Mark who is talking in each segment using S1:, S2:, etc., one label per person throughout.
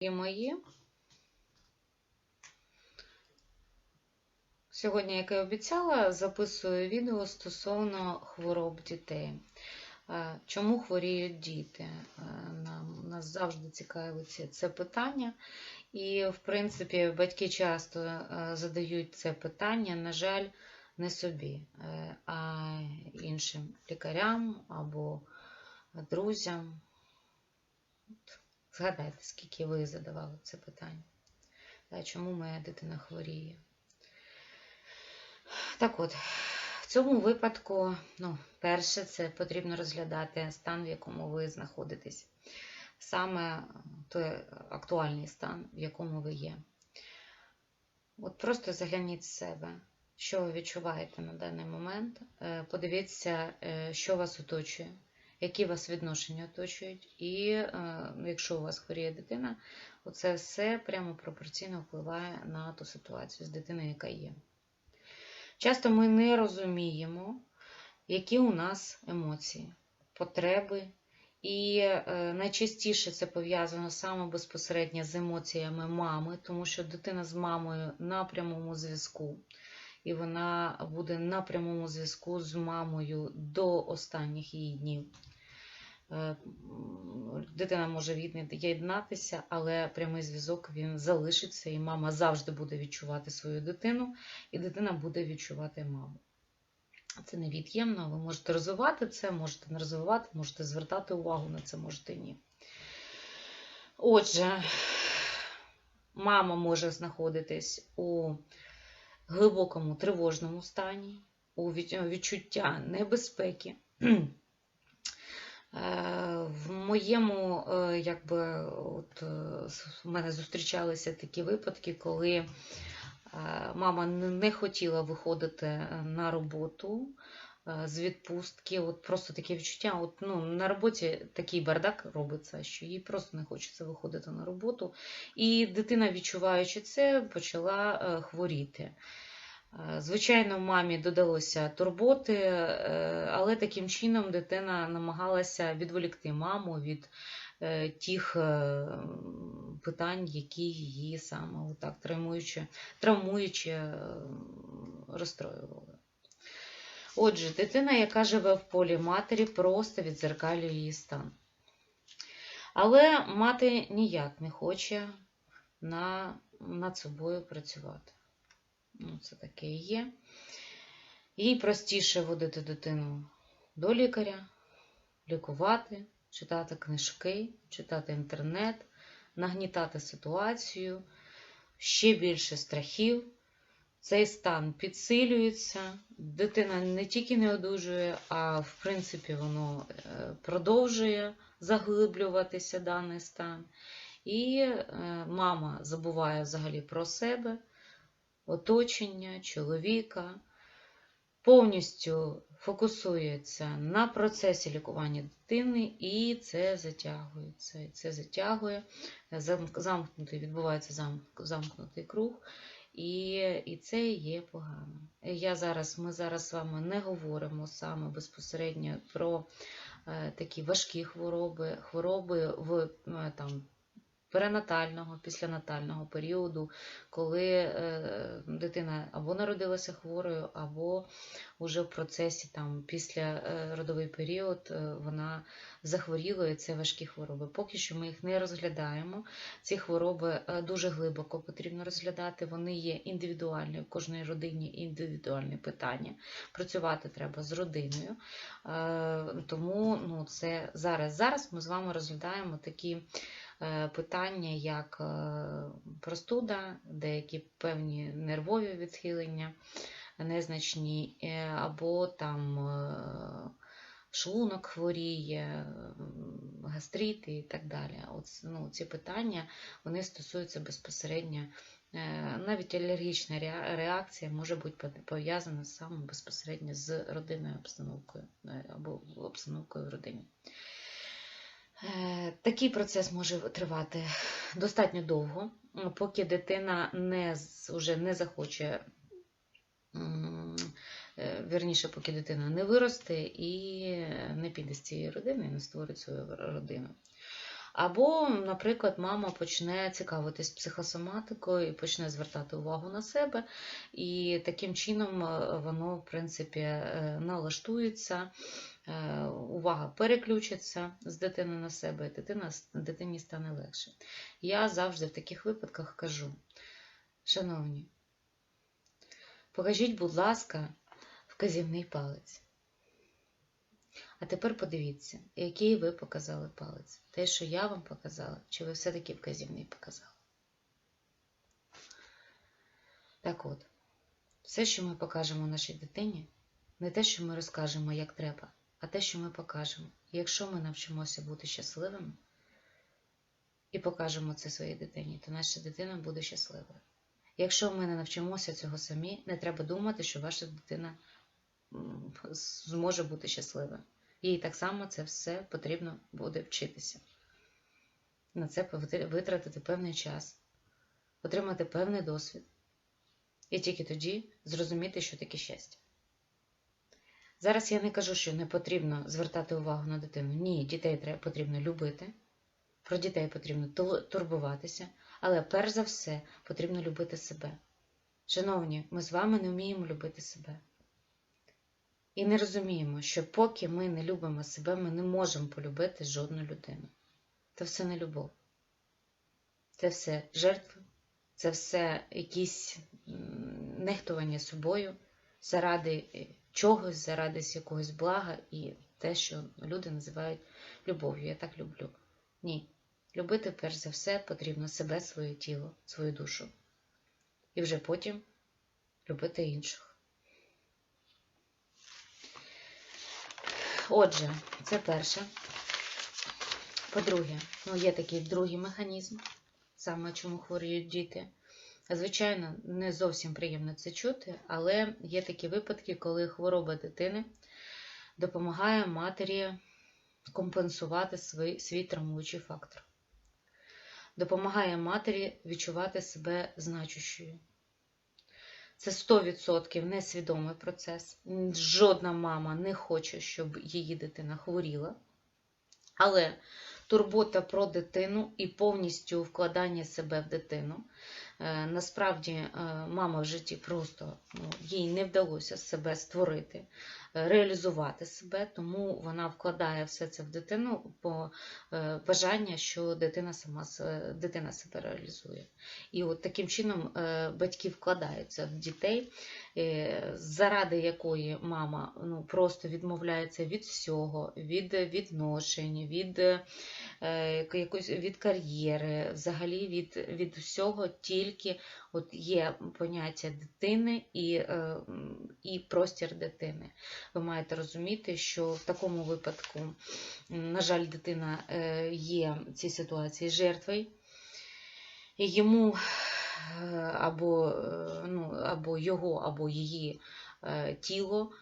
S1: Мої. Сьогодні, як і обіцяла, записую відео стосовно хвороб дітей. Чому хворіють діти? Нам нас завжди цікавить це питання. І, в принципі, батьки часто задають це питання, на жаль, не собі, а іншим лікарям або друзям. Згадайте, скільки ви задавали це питання. Та, Чому моя дитина хворіє? Так от, в цьому випадку, ну, перше, це потрібно розглядати стан, в якому ви знаходитесь. Саме той актуальний стан, в якому ви є. От просто загляніть в себе, що ви відчуваєте на даний момент. Е, Подивіться, е, що вас оточує, які вас відношення оточують. І е, якщо у вас хворіє дитина, оце все прямо пропорційно впливає на ту ситуацію з дитиною, яка є. Часто ми не розуміємо, які у нас емоції, потреби. І е, найчастіше це пов'язано саме безпосередньо з емоціями мами, тому що дитина з мамою на прямому зв'язку, і вона буде на прямому зв'язку з мамою до останніх її днів. Е, Дитина може від'єднатися, але прямий зв'язок він залишиться, і мама завжди буде відчувати свою дитину, і дитина буде відчувати маму. Це невід'ємно, ви можете розвивати це, можете не розвивати, можете звертати увагу на це, можете ні. Отже, мама може знаходитись у глибокому тривожному стані, у відчуття небезпеки. Е, В моєму, е, якби, от, е, в мене зустрічалися такі випадки, коли мама не хотіла виходити на роботу з відпустки. От просто таке відчуття. От, ну, на роботі такий бардак робиться, що їй просто не хочеться виходити на роботу. І дитина, відчуваючи це, почала хворіти. Е, Звичайно, мамі додалося турботи, е, але таким чином дитина намагалася відволікти маму від е, тих питань, які її саме отак травмуючи, травмуючи розстроювали. Отже, дитина, яка живе в полі матері, просто відзеркалює її стан. Але мати ніяк не хоче на, над собою працювати. Ну, це таке і є. Їй простіше водити дитину до лікаря, лікувати, читати книжки, читати інтернет, нагнітати ситуацію, ще більше страхів. Цей стан підсилюється, дитина не тільки не одужує, а в принципі воно е, продовжує заглиблюватися даний стан. І е, мама забуває взагалі про себе, оточення, чоловіка, повністю фокусується на процесі лікування дитини, і це затягується. І це затягує, замкнутий, відбувається замк- замкнутий круг. І, і це є погано. Я зараз, Ми зараз з вами не говоримо саме безпосередньо про е, такі важкі хвороби, хвороби в е, там, перинатального, післянатального періоду, коли е, дитина або народилася хворою, або вже в процесі там, після е, родовий період е, вона захворіла, і це важкі хвороби. Поки що ми їх не розглядаємо. Ці хвороби дуже глибоко потрібно розглядати. Вони є індивідуальні, в кожній родині індивідуальні питання. Працювати треба з родиною. Тому ну, це зараз, зараз ми з вами розглядаємо такі питання, як е, простуда, деякі певні нервові відхилення незначні, е, або там е, шлунок хворіє, м, гастрити і так далі. От, ну, ці питання вони стосуються безпосередньо. е, Навіть алергічна реакція може бути пов'язана саме безпосередньо з родинною обстановкою е, або обстановкою в родині. Е, Такий процес може тривати достатньо довго, поки дитина не, уже не захоче, е, вірніше, поки дитина не виросте і не піде з цієї родини і не створить свою родину. Або, наприклад, мама почне цікавитись психосоматикою і почне звертати увагу на себе, і таким чином е, воно, в принципі, налаштується, увага переключиться з дитини на себе, і дитина, дитині стане легше. Я завжди в таких випадках кажу, шановні, покажіть, будь ласка, вказівний палець. А тепер подивіться, який ви показали палець. Те, що я вам показала, чи ви все-таки вказівний показали. Так от, все, що ми покажемо нашій дитині, не те, що ми розкажемо, як треба, а те, що ми покажемо. І якщо ми навчимося бути щасливими і покажемо це своїй дитині, то наша дитина буде щасливою. Якщо ми не навчимося цього самі, не треба думати, що ваша дитина зможе бути щасливою. Їй так само це все потрібно буде вчитися. На це витратити певний час, отримати певний досвід. І тільки тоді зрозуміти, що таке щастя. Зараз я не кажу, що не потрібно звертати увагу на дитину. Ні, дітей потрібно любити, про дітей потрібно турбуватися, але перш за все потрібно любити себе. Шановні, ми з вами не вміємо любити себе. І не розуміємо, що поки ми не любимо себе, ми не можемо полюбити жодну людину. Це все не любов. Це все жертви, це все якісь нехтування собою заради чогось, заради якогось блага і те, що люди називають любов'ю. Я так люблю. Ні. Любити, перш за все, потрібно себе, своє тіло, свою душу. І вже потім любити інших. Отже, це перше. По-друге, ну, є такий другий механізм, саме чому хворіють діти. Звичайно, не зовсім приємно це чути, але є такі випадки, коли хвороба дитини допомагає матері компенсувати свій, свій травмуючий фактор. Допомагає матері відчувати себе значущою. Це 100% несвідомий процес. Жодна мама не хоче, щоб її дитина хворіла. Але турбота про дитину і повністю вкладання себе в дитину. Е, насправді, е, мама в житті просто ну, їй не вдалося себе створити реалізувати себе, тому вона вкладає все це в дитину по е, бажання, що дитина сама дитина себе реалізує. І от таким чином е, батьки вкладаються в дітей, е, заради якої мама ну, просто відмовляється від всього, від відношень, від від кар'єри, взагалі від від всього, тільки от є поняття дитини і, і простір дитини ви маєте розуміти, що в такому випадку, на жаль, дитина е, є в цій ситуації жертвою, йому е, або, е, ну, або його, або її тіло.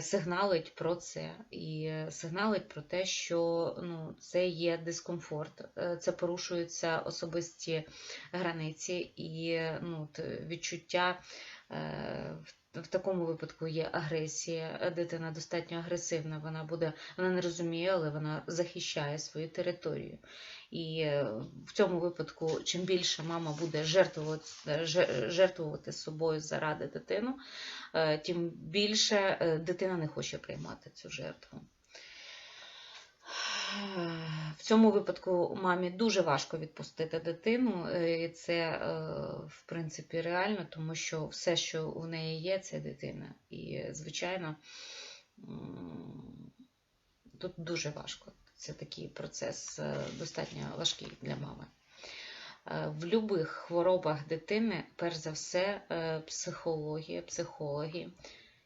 S1: Сигналить про це. І сигналить про те, що ну, це є дискомфорт, це порушуються особисті границі і ну, відчуття в такому випадку є агресія, дитина достатньо агресивна, вона буде, вона не розуміє, але вона захищає свою територію. І е, в цьому випадку, чим більше мама буде жертвувати жертвувати собою заради дитину, е, тим більше е, дитина не хоче приймати цю жертву. В цьому випадку мамі дуже важко відпустити дитину, е, і це, е, в принципі, реально, тому що все, що у неї є, це дитина. І, звичайно, тут дуже важко. Це такий процес е, достатньо важкий для мами. В будь-яких хворобах дитини, перш за все, психологія, психологи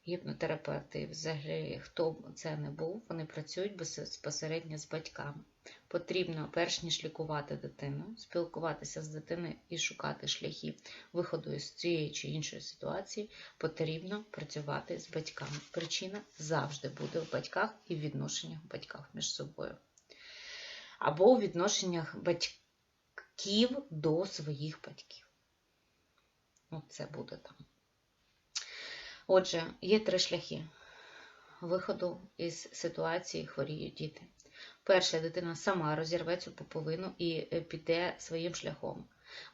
S1: гіпнотерапевти, взагалі, хто це не був, вони працюють безпосередньо з батьками. Потрібно, перш ніж лікувати дитину, спілкуватися з дитиною і шукати шляхи виходу з цієї чи іншої ситуації, потрібно працювати з батьками. Причина завжди буде в батьках і в відношеннях батьків між собою. Або у відношеннях батьків до своїх батьків. От це буде там. Отже, є три шляхи виходу із ситуації хворіють діти. Перше, дитина сама розірве цю пуповину і е, піде своїм шляхом.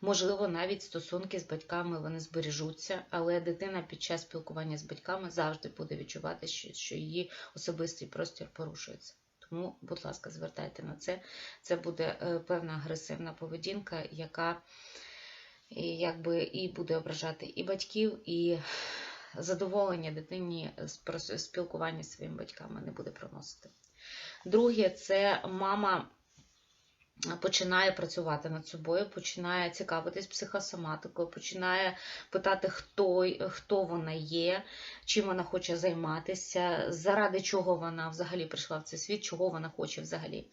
S1: Можливо, навіть стосунки з батьками вони збережуться, але дитина під час спілкування з батьками завжди буде відчувати, що, що її особистий простір порушується. Тому, будь ласка, звертайте на це. Це буде е, певна агресивна поведінка, яка якби і буде ображати і батьків, і задоволення дитині спілкування з своїми батьками не буде приносити. Друге, це мама починає працювати над собою, починає цікавитись психосоматикою, починає питати, хто, хто вона є, чим вона хоче займатися, заради чого вона взагалі прийшла в цей світ, чого вона хоче взагалі.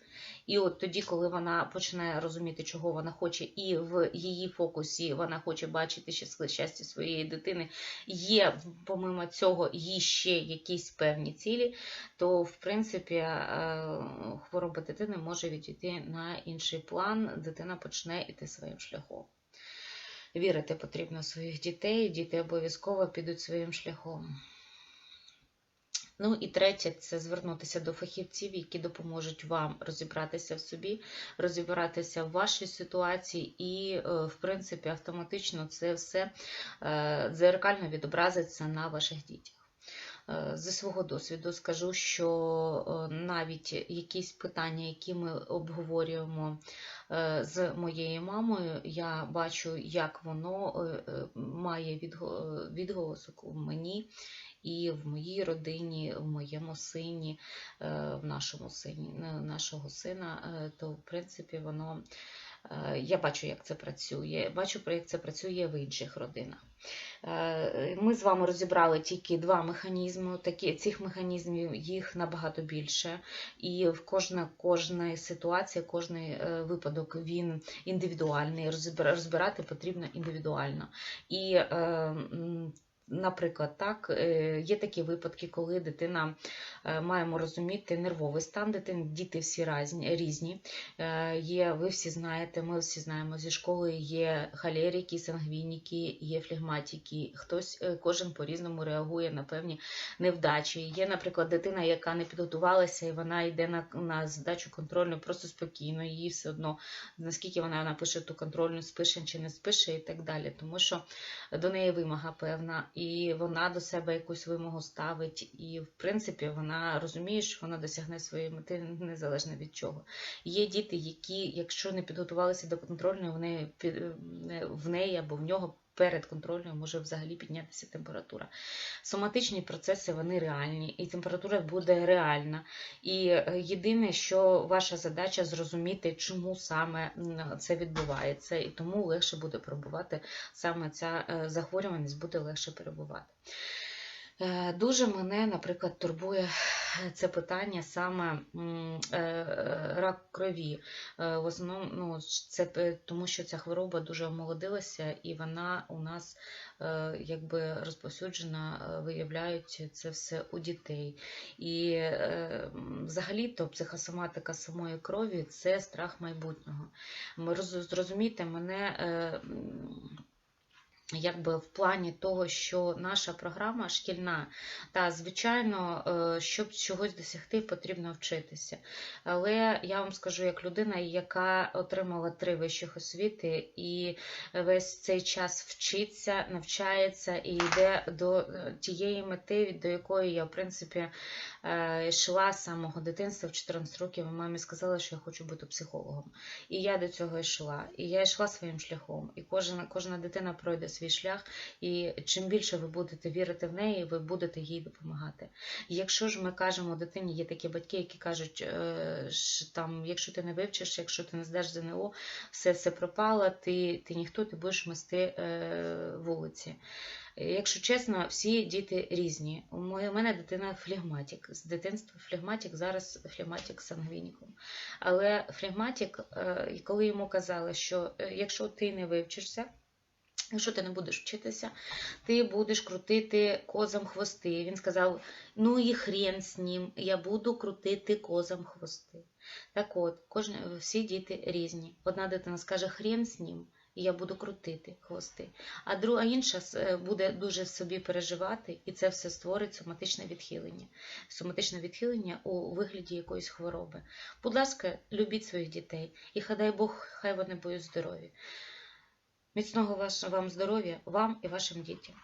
S1: І от тоді, коли вона починає розуміти, чого вона хоче, і в її фокусі вона хоче бачити щастя своєї дитини, є помимо цього їй ще якісь певні цілі, то в принципі е, хвороба дитини може відійти на інший план, дитина почне йти своїм шляхом. Вірити потрібно своїх дітей, діти обов'язково підуть своїм шляхом. Ну і третє це звернутися до фахівців, які допоможуть вам розібратися в собі, розібратися в вашій ситуації, і, е, в принципі, автоматично це все е, дзеркально відобразиться на ваших дітях. Е, Зі свого досвіду скажу, що е, навіть якісь питання, які ми обговорюємо е, з моєю мамою, я бачу, як воно має відго- відголосок у мені і в моїй родині, в моєму сині, в нашому сині, нашого сина, то в принципі воно. Е, Я бачу, як це працює. Бачу, як це працює в інших родинах. Е, Ми з вами розібрали тільки два механізми. Такі, цих механізмів їх набагато більше. І в кожна, кожна ситуація, кожен е, випадок він індивідуальний. Розбирати потрібно індивідуально. І, наприклад, так, е, є такі випадки, коли дитина е, маємо розуміти нервовий стан дитини. Діти всі різні. Е, Є, ви всі знаєте, ми всі знаємо зі школи є холерики, сангвініки, є флегматики. Хтось кожен по-різному реагує на певні невдачі. Є, наприклад, дитина, яка не підготувалася, і вона йде на, на задачу контрольну просто спокійно, їй все одно наскільки вона напише ту контрольну, спише чи не спише, і так далі. Тому що до неї вимога певна, і вона до себе якусь вимогу ставить. І, в принципі, вона розуміє, що вона досягне своєї мети незалежно від чого. Є діти, які, якщо не підготувалися до контрольної, вони е, в неї або в нього. Перед контрольною може взагалі піднятися температура. Соматичні процеси вони реальні, і температура буде реальна. І е, єдине, що ваша задача зрозуміти, чому саме це відбувається, і тому легше буде перебувати саме ця е, захворюваність буде легше перебувати. Е, Дуже мене, наприклад, турбує це питання саме е, е, рак крові. Е, В основному ну, це тому, що ця хвороба дуже омолодилася, і вона у нас е, якби розповсюджена, е, виявляють це все у дітей. І е, взагалі-то психосоматика самої крові це страх майбутнього. Ми мене. Якби в плані того, що наша програма шкільна, та звичайно, е, щоб чогось досягти, потрібно вчитися. Але я вам скажу, як людина, яка отримала три вищих освіти, і весь цей час вчиться, навчається і йде до е, тієї мети, до якої я, в принципі, е, йшла з самого дитинства в 14 років. Мамі сказала, що я хочу бути психологом. І я до цього йшла. І я йшла своїм шляхом. І кожна, кожна дитина пройде свій шлях. І чим більше ви будете вірити в неї, ви будете їй допомагати. Якщо ж ми кажемо дитині, є такі батьки, які кажуть, е, що там, якщо ти не вивчиш, якщо ти не здаш ЗНО, все все пропало, ти, ти ніхто, ти будеш мести е, вулиці. Якщо чесно, всі діти різні. У мене дитина флегматик. З дитинства флегматик, зараз флегматик з сангвініком. Але флегматик, е, коли йому казали, що е, якщо ти не вивчишся, Якщо ти не будеш вчитися, ти будеш крутити козам хвости. Він сказав: ну і хрен з ним, я буду крутити козам хвости. Так от, кожен, всі діти різні. Одна дитина скаже хрен з ним, і я буду крутити хвости. А друга інша е, буде дуже собі переживати, і це все створить соматичне відхилення. Соматичне відхилення у вигляді якоїсь хвороби. Будь ласка, любіть своїх дітей, і хай дай Бог, хай вони будуть здорові. Міцного вам здоров'я, вам і вашим дітям.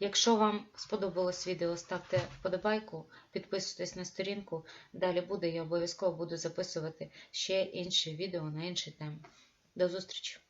S1: Якщо вам сподобалось відео, ставте вподобайку, підписуйтесь на сторінку. Далі буде, я обов'язково буду записувати ще інші відео на інші теми. До зустрічі!